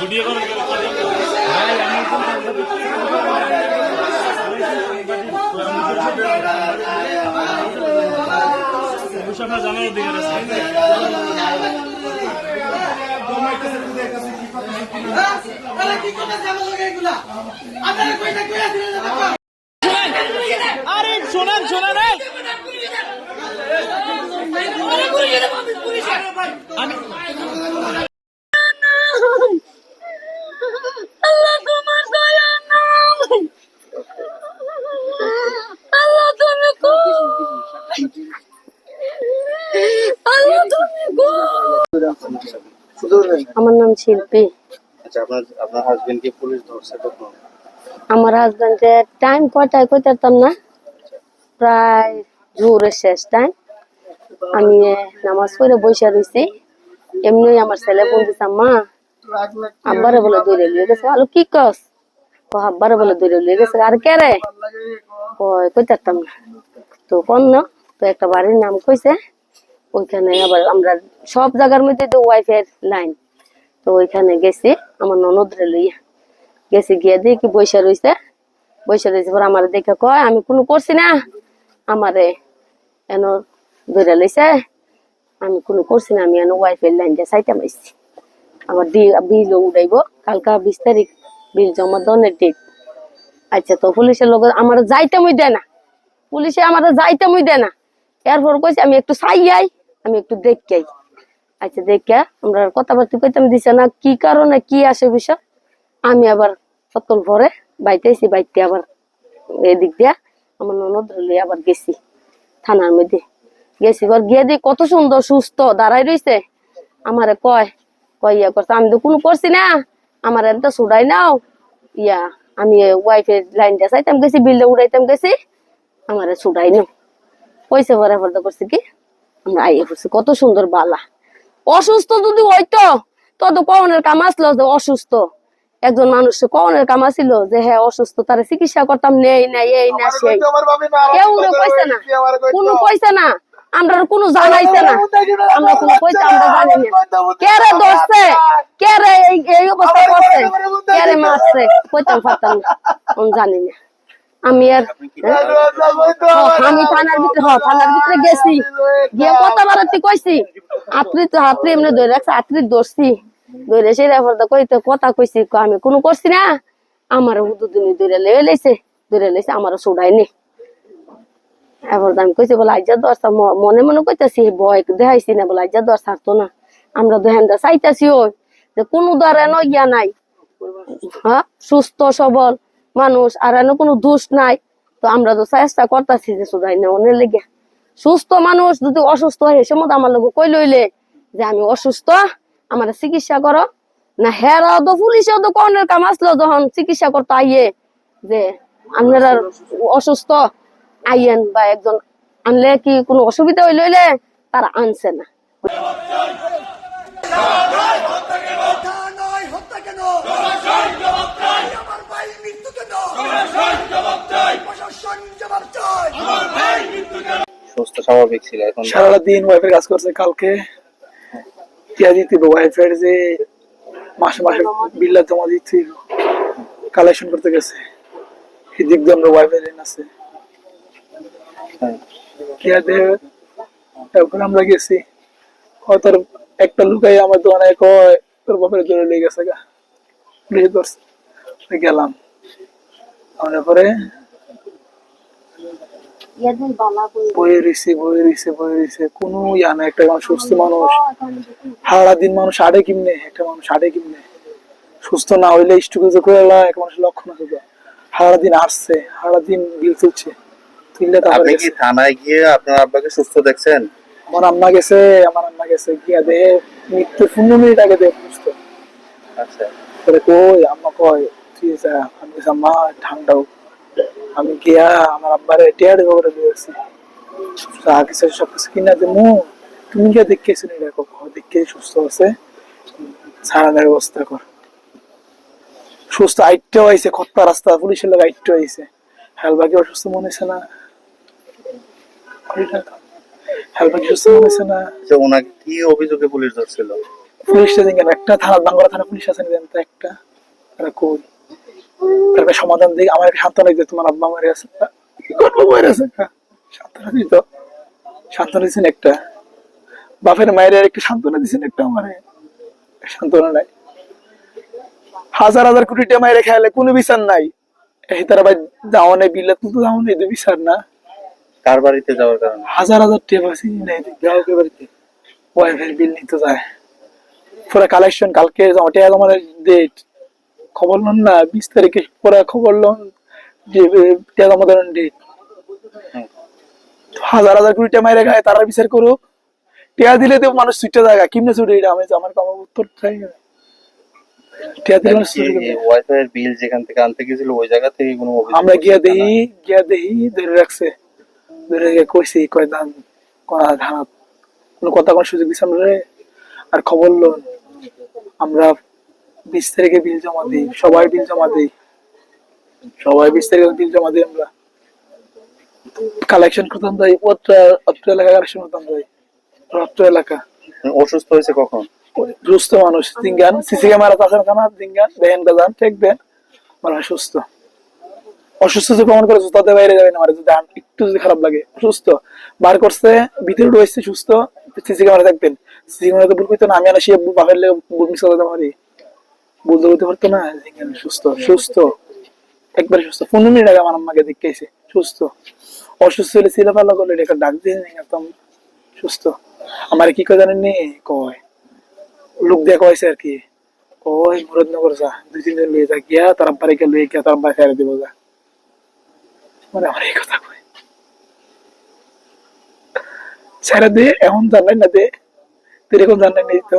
Video করে। আপনার জানার অধিকার আছে আরে আমার নাম শিল্পী। আচ্ছা আপনার আপনার হাজবেন্ডকে পুলিশ ধরছে কখন? আমার হাজবেন্ডের টাইম কয়টায় কইতাম না? প্রায় জোরে শেষ টাইম আমি নামাজ পড়ে বসে রয়েছি এমনি আমার ছেলে ফোন দিছে মা আব্বারে বলে দৌড়ে লিয়ে গেছে। আলো কি কস? ও আব্বারে বলে দৌড়ে লিয়ে গেছে। আর কে রে? কই কইতাম না। তো কোন না? তো একটা বাড়ির নাম কইছে। ওইখানে আবার আমরা সব জায়গার মধ্যে তো ওয়াইফাই লাইন তো ওইখানে গেছি, আমার ননদরে লইয়া। গেছি গিয়ে দেখি বৈশা রয়েছে বৈশা রয়েছে পর আমার দেখে কয়, আমি কোনো করছি না। আমারে এন ধরে লইছে। আমি কোনো করছি না, আমি এন ওয়াইফাই লাইন দিয়ে সাইটা মাইছি আমার দি বিল উড়াইব। কালকা বিশ তারিখ বিল জমা দনের ডেট আচ্ছা তো পুলিশের লোক আমার যাইতে মুই দেয় না। পুলিশে আমার যাইতে মুই দেয় না। এরপর কইছে, আমি একটু চাই যাই আমি একটু দেখি আচ্ছা দেখিয়া আমরা কথাবার্তা কইতাম, দিছে না কি কারণে, কি আসে বিষয়? আমি আবার সতল ভরে বাইতেছি, বাইতে আবার এদিক দিয়া আমার ননদ আবার গেছি থানার মধ্যে। গেছি এবার গিয়ে দিই কত সুন্দর, সুস্থ দাঁড়াই রইছে। আমারে কয় কয়, ইয়া করছে, আমি তো কোনো করছি না, আমার এত ছুড়াই নাও। ইয়া, আমি ওয়াইফের লাইনটা চাইতাম, গেছি বিলটা উড়াইতাম, গেছি, আমারে ছুড়াই নাও। পয়সা ভরা ভরদা করছে কি? আইয়ে পড়ছি কত সুন্দর বালা। অসুস্থ যদি হইতো তত কনের কাম আসলো যে অসুস্থ। একজন মানুষ কনের কাম আসিল যে হ্যাঁ অসুস্থ তার চিকিৎসা করতাম নেই না এই না সেই। কেউ কইছে না। কোনো কইছে না। আমরা কোনো জানাইছে না। আমরা কোনো কইছে আমরা জানি না। কে রে ধরছে? কে রে এই অবস্থা করছে কে রে মারছে? কইতাম পারতাম না। জানি না। আমি আর হ্যাঁ? আমি থানার ভিতরে হ থানার ভিতরে গেছি। গিয়ে কথা বাড়াতে কইছি। আত্রি তো হাতরি এমনি ধরে রাখছে আত্রি ধরছি। ধরে সেই রেফারদা কইতে কথা কইছি আমি কোনো করছি না। আমার দুদিনই ধরে লেগে লেছে ধরে লেছে আমার সুডাইনি এবার আমি কইছি, বলে আজ্জা দরসা মনে মনে কইতাছি, ভয় দেখাইছি না। বলে আজ্জা দর ছাড়তো না। আমরা তো হেন্দা চাইতাছি ওই। যে কোনো দ্বারা ন ইয়া নাই। হ্যাঁ সুস্থ, সবল। মানুষ, আর এনে কোনো দোষ নাই। তো আমরা তো চেষ্টা করতেছি যে সুদাই না অনেক লেগে। সুস্থ মানুষ যদি অসুস্থ হয়, সে মতো আমার লোক কই লইলে? যে আমি অসুস্থ, আমার চিকিৎসা করো। না, হেরা তো পুলিশেও তো কর্নের কাম আসলো যখন চিকিৎসা করতে আইয়ে। যে আপনারা অসুস্থ আইয়েন বা একজন আনলে কি কোনো অসুবিধা হইলে তারা আনছে না হত্যা নয় হত্যা কেন আমার ভাই মৃত্যু কেন প্রশাসন জবাব চাই সুস্থ স্বাভাবিক ছিল, এখন সারা দিন ওয়াইফের কাজ করছে কালকে। টিয়া দিতে ওয়াইফের যে মাসে মাসে বিল্লা জমা দিতে কালেকশন করতে গেছে। এদিক দিয়ে আমরা ওয়াইফাই লাইন আছে। টিয়া দিয়ে আমরা গেছি। হয় তোর একটা লুকাই আমার দোকানে কয়, তোর বাপের ধরে লেগে গেছে গা। পুলিশে ধরছে গেলাম। আমার পরে বয়ে রয়েছে বয়ে রয়েছে বয়ে রয়েছে কোনো ইয়া না একটা সুস্থ মানুষ। সারা দিন মানুষ আড়ে কিমনে একটা মানুষ আড়ে কিমনে। সুস্থ না হইলে স্টুকে যে করে এক মানুষের লক্ষণ আছে সারা দিন আসছে সারা দিন বিল তারপরে আপনি কি থানায় গিয়ে আপনার আব্বাকে সুস্থ দেখছেন? আমার আম্মা গেছে আমার আম্মা গেছে। গিয়া দে মৃত্যু পনেরো মিনিট আগে দে সুস্থ আচ্ছা। কই আম্মা কয় তুই যা আমি আম্মা ঠান্ডাও আমি গিয়া আমার আব্বারে টিয়ার খবরে দিয়েছি যা কিছু সব কিছু কিনা দেবো তুমি গিয়া দেখেছ নি দেখো দেখে সুস্থ আছে। ব্যবস্থা কর। সুস্থ আইটটাও আইছে খত্তা রাস্তা পুলিশের লোক আইটটাও আইছে হেলবাকি অসুস্থ মনে না। হেলবাকি সুস্থ মনে না। যে ওনাকে কি অভিযোগে পুলিশ ধরছিল? পুলিশ স্টেশন কেন একটা থানা বাংলা থানা পুলিশ আছে একটা। তারা কই? তারপরে সমাধান দিই। আমার একটা সান্ত্বনা দিতে তোমার আব্বা মারে আছে। গল্প মারে আছে? হ্যাঁ, সান্ত্বনা দিত সান্ত্বনা দিয়েছেন একটা। বাপের মায়ের একটু সান্ত্বনা দিয়েছেন একটা আমারে। সান্ত্বনা নাই। হাজার হাজার কোটি টাকা মায়ের খেয়ালে কোনো বিচার নাই। তারা ভাই যাওয়া নেই বিল্লা তো যাওয়া নেই বিচার না। কার বাড়িতে যাওয়ার কারণে? হাজার হাজার আছে নেই গ্রাহকের বাড়িতে? ওয়াইফাই বিল নিতে যায়। পুরো কালেকশন কালকে জমা জমা ডেট খবর লন না বিশ তারিখে পরে খবর লন যে দেন ডেট হাজার হাজার কোটি টাকা মাইরে খায় তারা বিচার করুক। টিয়া দিলে তো মানুষ ছুটে জায়গা কিমনে ছুটে এটা আমি আমার কামার উত্তর চাই না। টিয়া দিলে মানুষ ওয়াইফাই এর বিল যেখান থেকে আনতে গেছিল ওই জায়গা থেকে কোনো আমরা গিয়া গিয়া ধরে রাখছে। ধরে রেখে কইছি কয় দান কোনা ধানা কোনো কথা কোন সুযোগ দিছে আমরা রে। আর খবর লোন। আমরা বিশ তারিখে বিল জমা দিই সবাই বিল জমা দিই। সবাই বিশ তারিখে বিল জমা দিই আমরা। কালেকশন করতাম যাই অত্র এলাকা কালেকশন করতাম যাই অত্র এলাকা। অসুস্থ হয়েছে কখন? সুস্থ মানুষ সিসি ক্যামেরা দেখেন গাজান দেন। মানুষ সুস্থ অসুস্থ যে প্রমাণ করে তাতে বাইরে যাবে না। আমার যদি একটু যদি খারাপ লাগে অসুস্থ। বার করছে ভিতরে রয়েছে সুস্থ। সিসি ক্যামেরা দেখবেন। সিসি ক্যামেরা তো ভুল করতো না আমি আনা সে বাপের লেগে ভুল মিস করতে পারি। ভুল তো করতে পারতো না সুস্থ সুস্থ। একবারে সুস্থ। পনেরো মিনিট আগে আমার আম্মাকে দেখেছে সুস্থ। অসুস্থ হলে ছিল ভালো করলে এটা ডাক দিয়ে একদম সুস্থ। আমার কি করে জানেন নি কয়। লোক দেখা হয়েছে আর কি ওই মুরাদনগর যা, দুই, তিন দিন লয়ে যা, গিয়া তার বাড়িকে লয়ে গিয়া তার বাড়ি ফেরে দিব যা। মানে আমার এই কথা কয়। ছেড়ে দে, এখন জানাই না দে, তুই এখন জানাই নেই তো?